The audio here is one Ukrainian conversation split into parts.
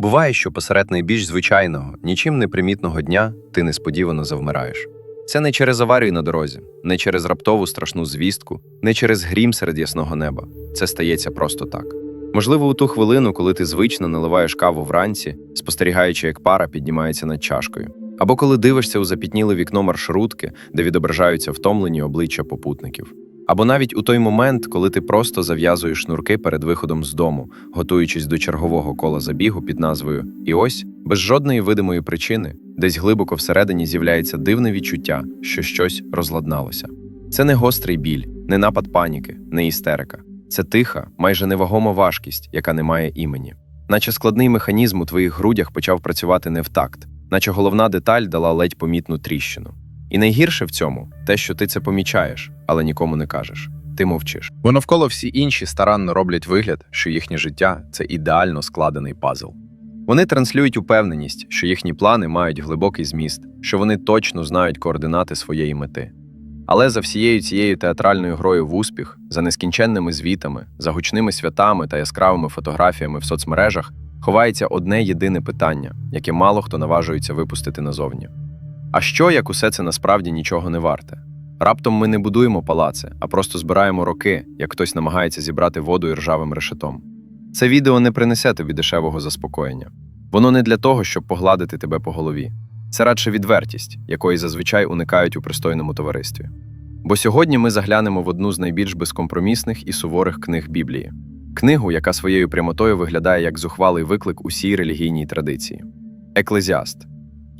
Буває, що посеред найбільш звичайного, нічим не примітного дня ти несподівано завмираєш. Це не через аварію на дорозі, не через раптову страшну звістку, не через грім серед ясного неба. Це стається просто так. Можливо, у ту хвилину, коли ти звично наливаєш каву вранці, спостерігаючи, як пара піднімається над чашкою, або коли дивишся у запітніле вікно маршрутки, де відображаються втомлені обличчя попутників. Або навіть у той момент, коли ти просто зав'язуєш шнурки перед виходом з дому, готуючись до чергового кола забігу під назвою І ось, без жодної видимої причини, десь глибоко всередині з'являється дивне відчуття, що щось розладналося. Це не гострий біль, не напад паніки, не істерика. Це тиха, майже невагома важкість, яка не має імені. Наче складний механізм у твоїх грудях почав працювати не в такт, наче головна деталь дала ледь помітну тріщину. І найгірше в цьому те, що ти це помічаєш, але нікому не кажеш. Ти мовчиш. Бо навколо всі інші старанно роблять вигляд, що їхнє життя це ідеально складений пазл. Вони транслюють упевненість, що їхні плани мають глибокий зміст, що вони точно знають координати своєї мети. Але за всією цією театральною грою в успіх, за нескінченними звітами, за гучними святами та яскравими фотографіями в соцмережах ховається одне єдине питання, яке мало хто наважується випустити назовні. А що, як усе це насправді нічого не варте? Раптом ми не будуємо палаци, а просто збираємо роки, як хтось намагається зібрати воду і ржавим решетом. Це відео не принесе тобі дешевого заспокоєння. Воно не для того, щоб погладити тебе по голові. Це радше відвертість, якої зазвичай уникають у пристойному товаристві. Бо сьогодні ми заглянемо в одну з найбільш безкомпромісних і суворих книг Біблії книгу, яка своєю прямотою виглядає як зухвалий виклик усій релігійній традиції. Еклезіаст.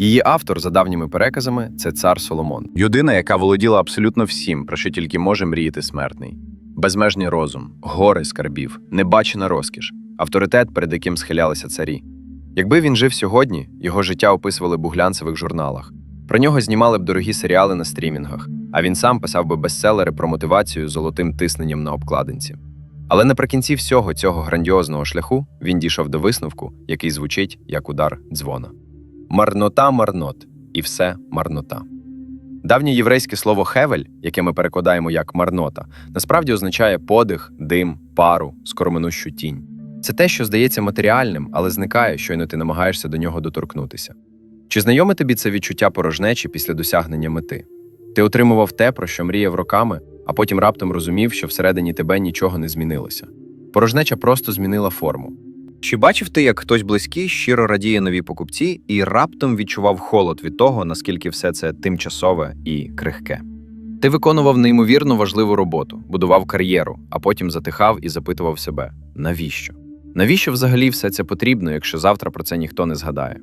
Її автор, за давніми переказами, це цар Соломон. Людина, яка володіла абсолютно всім, про що тільки може мріяти смертний. Безмежний розум, гори скарбів, небачена розкіш, авторитет, перед яким схилялися царі. Якби він жив сьогодні, його життя описували б у глянцевих журналах. Про нього знімали б дорогі серіали на стрімінгах, а він сам писав би бестселери про мотивацію золотим тисненням на обкладинці. Але наприкінці всього цього грандіозного шляху він дійшов до висновку, який звучить як удар дзвона. Марнота марнот, і все марнота. Давнє єврейське слово хевель, яке ми перекладаємо як марнота, насправді означає подих, дим, пару, скороминущу тінь. Це те, що здається матеріальним, але зникає, щойно ти намагаєшся до нього доторкнутися. Чи знайоме тобі це відчуття порожнечі після досягнення мети? Ти отримував те, про що мріяв роками, а потім раптом розумів, що всередині тебе нічого не змінилося. Порожнеча просто змінила форму. Чи бачив ти, як хтось близький щиро радіє новій покупці і раптом відчував холод від того, наскільки все це тимчасове і крихке? Ти виконував неймовірно важливу роботу, будував кар'єру, а потім затихав і запитував себе: навіщо? Навіщо взагалі все це потрібно, якщо завтра про це ніхто не згадає?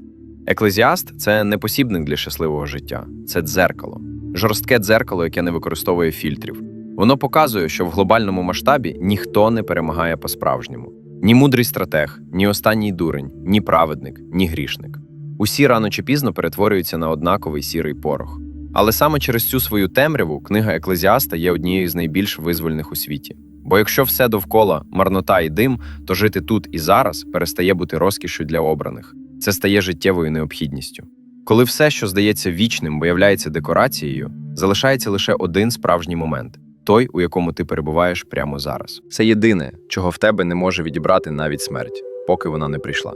Еклезіаст це не посібник для щасливого життя, це дзеркало, жорстке дзеркало, яке не використовує фільтрів. Воно показує, що в глобальному масштабі ніхто не перемагає по-справжньому. Ні мудрий стратег, ні останній дурень, ні праведник, ні грішник. Усі рано чи пізно перетворюються на однаковий сірий порох. Але саме через цю свою темряву книга Еклезіаста є однією з найбільш визвольних у світі. Бо якщо все довкола марнота і дим, то жити тут і зараз перестає бути розкішю для обраних. Це стає життєвою необхідністю. Коли все, що здається вічним, виявляється декорацією, залишається лише один справжній момент той, у якому ти перебуваєш прямо зараз. Це єдине, чого в тебе не може відібрати навіть смерть, поки вона не прийшла.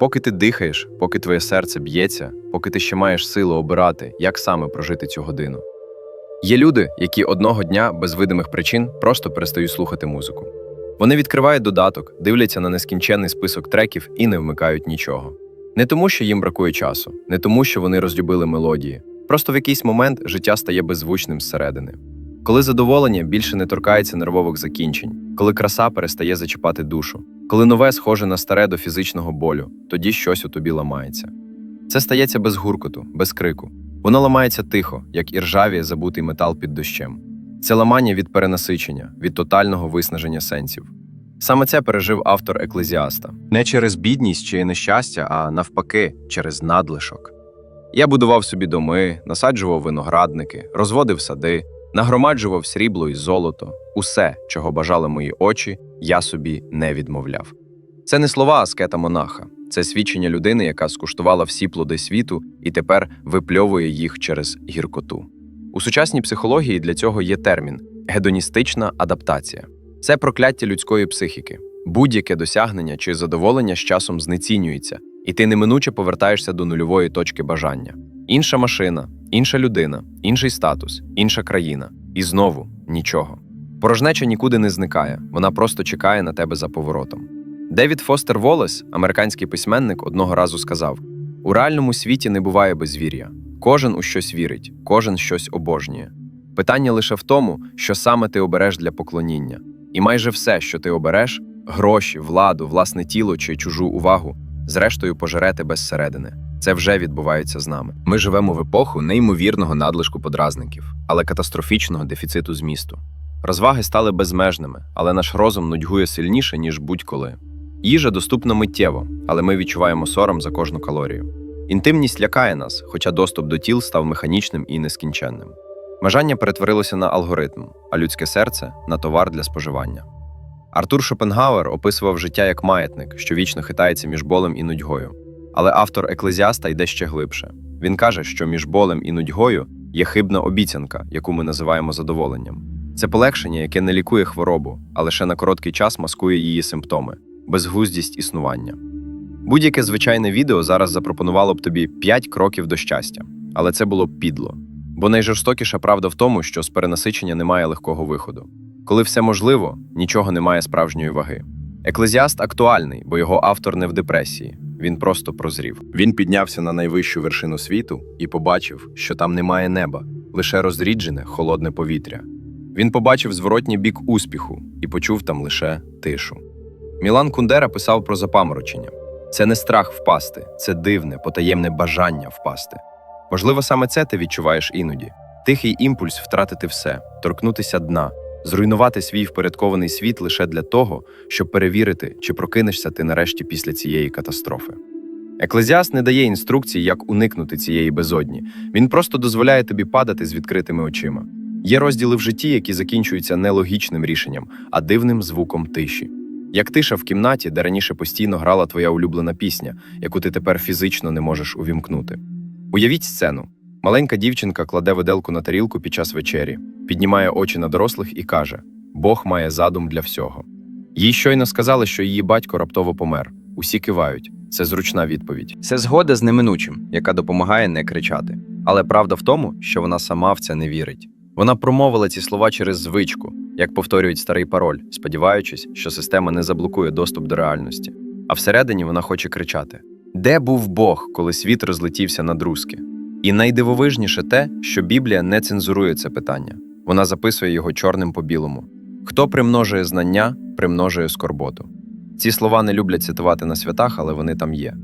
Поки ти дихаєш, поки твоє серце б'ється, поки ти ще маєш силу обирати, як саме прожити цю годину. Є люди, які одного дня без видимих причин просто перестають слухати музику. Вони відкривають додаток, дивляться на нескінченний список треків і не вмикають нічого. Не тому, що їм бракує часу, не тому, що вони розлюбили мелодії. Просто в якийсь момент життя стає беззвучним зсередини. Коли задоволення більше не торкається нервових закінчень, коли краса перестає зачіпати душу, коли нове схоже на старе до фізичного болю, тоді щось у тобі ламається. Це стається без гуркоту, без крику. Воно ламається тихо, як іржавіє забутий метал під дощем. Це ламання від перенасичення, від тотального виснаження сенсів. Саме це пережив автор Еклезіаста не через бідність чи нещастя, а навпаки, через надлишок. Я будував собі доми, насаджував виноградники, розводив сади, нагромаджував срібло і золото, усе, чого бажали мої очі, я собі не відмовляв. Це не слова аскета монаха, це свідчення людини, яка скуштувала всі плоди світу і тепер випльовує їх через гіркоту. У сучасній психології для цього є термін гедоністична адаптація. Це прокляття людської психіки. Будь-яке досягнення чи задоволення з часом знецінюється, і ти неминуче повертаєшся до нульової точки бажання. Інша машина, інша людина, інший статус, інша країна. І знову нічого. Порожнеча нікуди не зникає, вона просто чекає на тебе за поворотом. Девід Фостер Волес, американський письменник, одного разу сказав: у реальному світі не буває безвір'я. Кожен у щось вірить, кожен щось обожнює. Питання лише в тому, що саме ти обереш для поклоніння. І майже все, що ти обереш гроші, владу, власне тіло чи чужу увагу, зрештою пожере тебе зсередини. Це вже відбувається з нами. Ми живемо в епоху неймовірного надлишку подразників, але катастрофічного дефіциту змісту. Розваги стали безмежними, але наш розум нудьгує сильніше, ніж будь-коли. Їжа доступна миттєво, але ми відчуваємо сором за кожну калорію. Інтимність лякає нас, хоча доступ до тіл став механічним і нескінченним. Бажання перетворилося на алгоритм, а людське серце на товар для споживання. Артур Шопенгауер описував життя як маятник, що вічно хитається між болем і нудьгою. Але автор еклезіаста йде ще глибше. Він каже, що між болем і нудьгою є хибна обіцянка, яку ми називаємо задоволенням. Це полегшення, яке не лікує хворобу, а лише на короткий час маскує її симптоми, безглуздість існування. Будь-яке звичайне відео зараз запропонувало б тобі 5 кроків до щастя, але це було б підло. Бо найжорстокіша правда в тому, що з перенасичення немає легкого виходу. Коли все можливо, нічого немає справжньої ваги. Еклезіаст актуальний, бо його автор не в депресії, він просто прозрів. Він піднявся на найвищу вершину світу і побачив, що там немає неба, лише розріджене, холодне повітря. Він побачив зворотній бік успіху і почув там лише тишу. Мілан Кундера писав про запаморочення: це не страх впасти, це дивне, потаємне бажання впасти. Можливо, саме це ти відчуваєш іноді: тихий імпульс втратити все, торкнутися дна, зруйнувати свій впорядкований світ лише для того, щоб перевірити, чи прокинешся ти нарешті після цієї катастрофи. Еклезіаст не дає інструкцій, як уникнути цієї безодні. Він просто дозволяє тобі падати з відкритими очима. Є розділи в житті, які закінчуються не логічним рішенням, а дивним звуком тиші. Як тиша в кімнаті, де раніше постійно грала твоя улюблена пісня, яку ти тепер фізично не можеш увімкнути. Уявіть сцену: маленька дівчинка кладе виделку на тарілку під час вечері, піднімає очі на дорослих і каже: Бог має задум для всього. Їй щойно сказали, що її батько раптово помер. Усі кивають. Це зручна відповідь. Це згода з неминучим, яка допомагає не кричати. Але правда в тому, що вона сама в це не вірить. Вона промовила ці слова через звичку, як повторюють старий пароль, сподіваючись, що система не заблокує доступ до реальності. А всередині вона хоче кричати: Де був Бог, коли світ розлетівся на друзки? І найдивовижніше те, що Біблія не цензурує це питання. Вона записує його чорним по білому. Хто примножує знання, примножує скорботу. Ці слова не люблять цитувати на святах, але вони там є.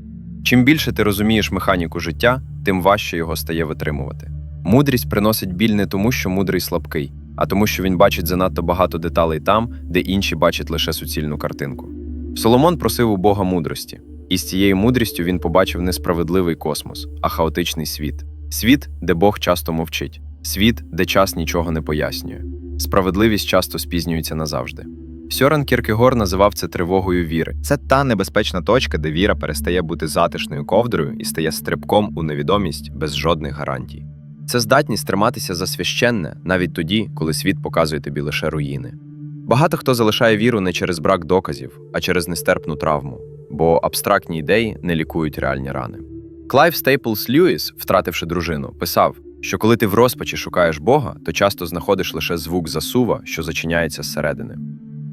Чим більше ти розумієш механіку життя, тим важче його стає витримувати. Мудрість приносить біль не тому, що мудрий слабкий, а тому, що він бачить занадто багато деталей там, де інші бачать лише суцільну картинку. Соломон просив у Бога мудрості, і з цією мудрістю він побачив не справедливий космос, а хаотичний світ. Світ, де Бог часто мовчить, світ, де час нічого не пояснює. Справедливість часто спізнюється назавжди. Сьорен Кіркегор називав це тривогою віри. Це та небезпечна точка, де віра перестає бути затишною ковдрою і стає стрибком у невідомість без жодних гарантій. Це здатність триматися за священне навіть тоді, коли світ показує тобі лише руїни. Багато хто залишає віру не через брак доказів, а через нестерпну травму, бо абстрактні ідеї не лікують реальні рани. Клайв Стейплс Льюіс, втративши дружину, писав, що коли ти в розпачі шукаєш Бога, то часто знаходиш лише звук засува, що зачиняється зсередини.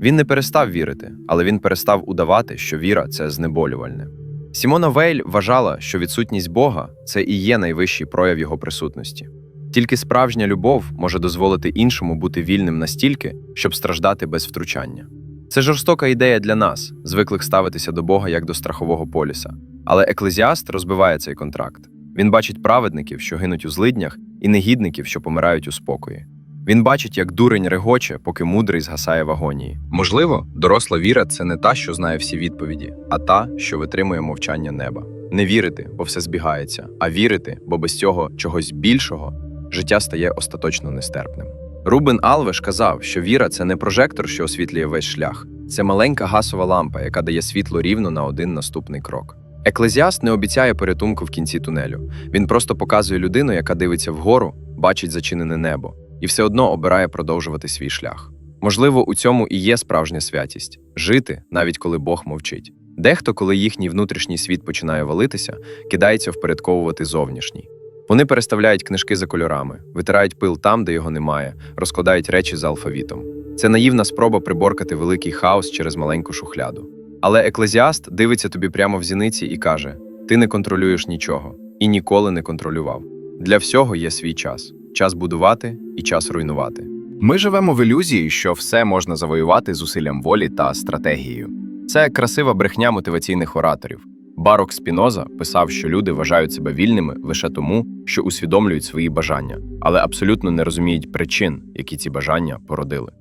Він не перестав вірити, але він перестав удавати, що віра це знеболювальне. Сімона Вейль вважала, що відсутність Бога це і є найвищий прояв його присутності. Тільки справжня любов може дозволити іншому бути вільним настільки, щоб страждати без втручання. Це жорстока ідея для нас, звиклих ставитися до Бога як до страхового поліса. Але еклезіаст розбиває цей контракт. Він бачить праведників, що гинуть у злиднях, і негідників, що помирають у спокої. Він бачить, як дурень регоче, поки мудрий згасає в агонії. Можливо, доросла віра це не та, що знає всі відповіді, а та, що витримує мовчання неба. Не вірити, бо все збігається, а вірити, бо без цього чогось більшого життя стає остаточно нестерпним. Рубен Алвеш казав, що віра це не прожектор, що освітлює весь шлях, це маленька гасова лампа, яка дає світло рівно на один наступний крок. Еклезіаст не обіцяє порятунку в кінці тунелю. Він просто показує людину, яка дивиться вгору, бачить зачинене небо, і все одно обирає продовжувати свій шлях. Можливо, у цьому і є справжня святість жити, навіть коли Бог мовчить. Дехто, коли їхній внутрішній світ починає валитися, кидається впорядковувати зовнішній. Вони переставляють книжки за кольорами, витирають пил там, де його немає, розкладають речі за алфавітом. Це наївна спроба приборкати великий хаос через маленьку шухляду. Але еклезіаст дивиться тобі прямо в зіниці і каже: ти не контролюєш нічого і ніколи не контролював. Для всього є свій час: час будувати і час руйнувати. Ми живемо в ілюзії, що все можна завоювати зусиллям волі та стратегією. Це красива брехня мотиваційних ораторів. Барок Спіноза писав, що люди вважають себе вільними лише тому, що усвідомлюють свої бажання, але абсолютно не розуміють причин, які ці бажання породили.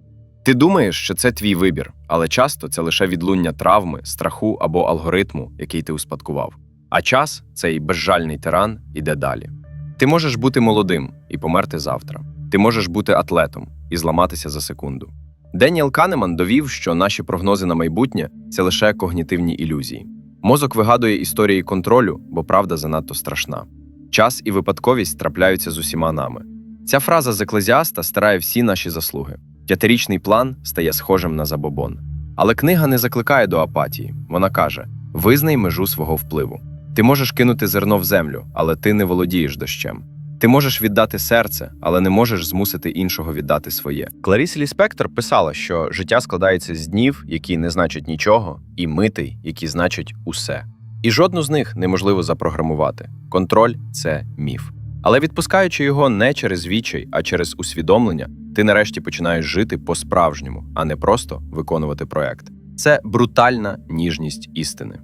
Ти думаєш, що це твій вибір, але часто це лише відлуння травми, страху або алгоритму, який ти успадкував. А час, цей безжальний тиран, іде далі. Ти можеш бути молодим і померти завтра. Ти можеш бути атлетом і зламатися за секунду. Деніел Канеман довів, що наші прогнози на майбутнє це лише когнітивні ілюзії. Мозок вигадує історії контролю, бо правда занадто страшна. Час і випадковість трапляються з усіма нами. Ця фраза з еклезіаста стирає всі наші заслуги. П'ятирічний план стає схожим на забобон. Але книга не закликає до апатії. Вона каже: визнай межу свого впливу. Ти можеш кинути зерно в землю, але ти не володієш дощем. Ти можеш віддати серце, але не можеш змусити іншого віддати своє. Кларіс Ліспектор писала, що життя складається з днів, які не значать нічого, і митей, які значать усе. І жодну з них неможливо запрограмувати. Контроль це міф. Але відпускаючи його не через відчай, а через усвідомлення, ти нарешті починаєш жити по-справжньому, а не просто виконувати проект. Це брутальна ніжність істини.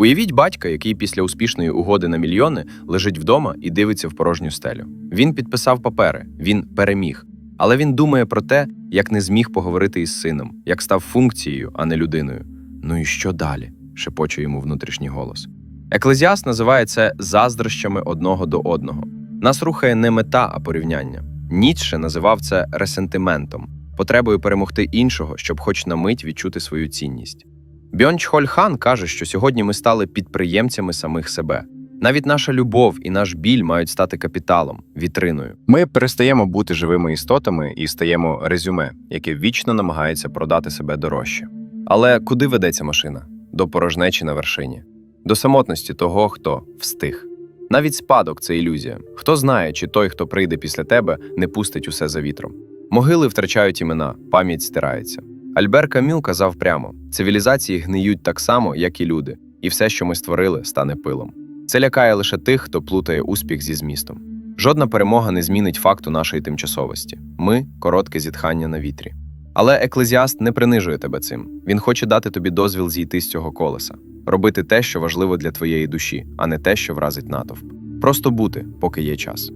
Уявіть батька, який після успішної угоди на мільйони лежить вдома і дивиться в порожню стелю. Він підписав папери, він переміг. Але він думає про те, як не зміг поговорити із сином, як став функцією, а не людиною. Ну і що далі? шепоче йому внутрішній голос. Еклезіаст називає це заздрощами одного до одного. Нас рухає не мета, а порівняння. Ніцше називав це ресентиментом, потребою перемогти іншого, щоб хоч на мить відчути свою цінність. Бьончхоль Хан каже, що сьогодні ми стали підприємцями самих себе. Навіть наша любов і наш біль мають стати капіталом, вітриною. Ми перестаємо бути живими істотами і стаємо резюме, яке вічно намагається продати себе дорожче. Але куди ведеться машина? До порожнечі на вершині, до самотності того, хто встиг. Навіть спадок це ілюзія. Хто знає, чи той, хто прийде після тебе, не пустить усе за вітром. Могили втрачають імена, пам'ять стирається. Альбер Камю казав прямо: цивілізації гниють так само, як і люди, і все, що ми створили, стане пилом. Це лякає лише тих, хто плутає успіх зі змістом. Жодна перемога не змінить факту нашої тимчасовості. Ми коротке зітхання на вітрі. Але еклезіаст не принижує тебе цим. Він хоче дати тобі дозвіл зійти з цього колеса, робити те, що важливо для твоєї душі, а не те, що вразить натовп. Просто бути, поки є час.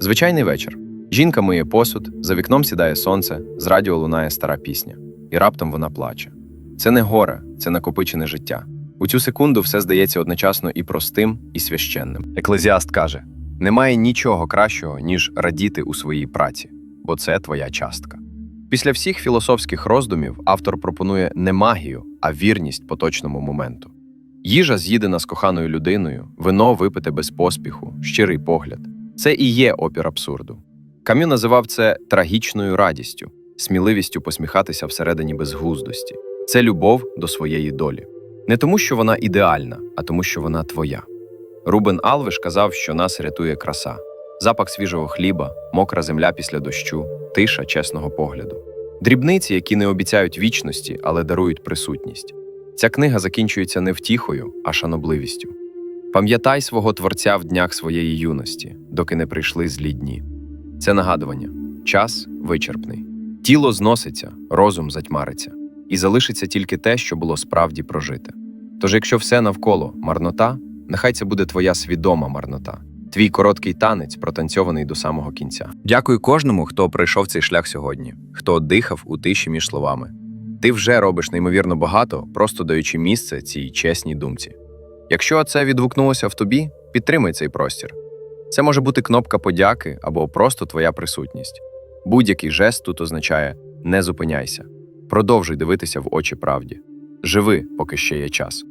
Звичайний вечір. Жінка миє посуд, за вікном сідає сонце, з радіо лунає стара пісня, і раптом вона плаче. Це не горе, це накопичене життя. У цю секунду все здається одночасно і простим, і священним. Еклезіаст каже: немає нічого кращого, ніж радіти у своїй праці, бо це твоя частка. Після всіх філософських роздумів автор пропонує не магію, а вірність поточному моменту. Їжа з'їдена з коханою людиною, вино випите без поспіху, щирий погляд. Це і є опір абсурду. Кам'ю називав це трагічною радістю, сміливістю посміхатися всередині безглуздості. Це любов до своєї долі. Не тому, що вона ідеальна, а тому, що вона твоя. Рубен Алвиш казав, що нас рятує краса, запах свіжого хліба, мокра земля після дощу, тиша чесного погляду. Дрібниці, які не обіцяють вічності, але дарують присутність. Ця книга закінчується не втіхою, а шанобливістю. Пам'ятай свого творця в днях своєї юності, доки не прийшли злі дні. Це нагадування: час вичерпний. Тіло зноситься, розум затьмариться, і залишиться тільки те, що було справді прожите. Тож, якщо все навколо марнота, нехай це буде твоя свідома марнота, твій короткий танець, протанцьований до самого кінця. Дякую кожному, хто пройшов цей шлях сьогодні, хто дихав у тиші між словами. Ти вже робиш неймовірно багато, просто даючи місце цій чесній думці. Якщо це відгукнулося в тобі, підтримай цей простір. Це може бути кнопка подяки або просто твоя присутність. Будь-який жест тут означає не зупиняйся, продовжуй дивитися в очі правді. Живи, поки ще є час.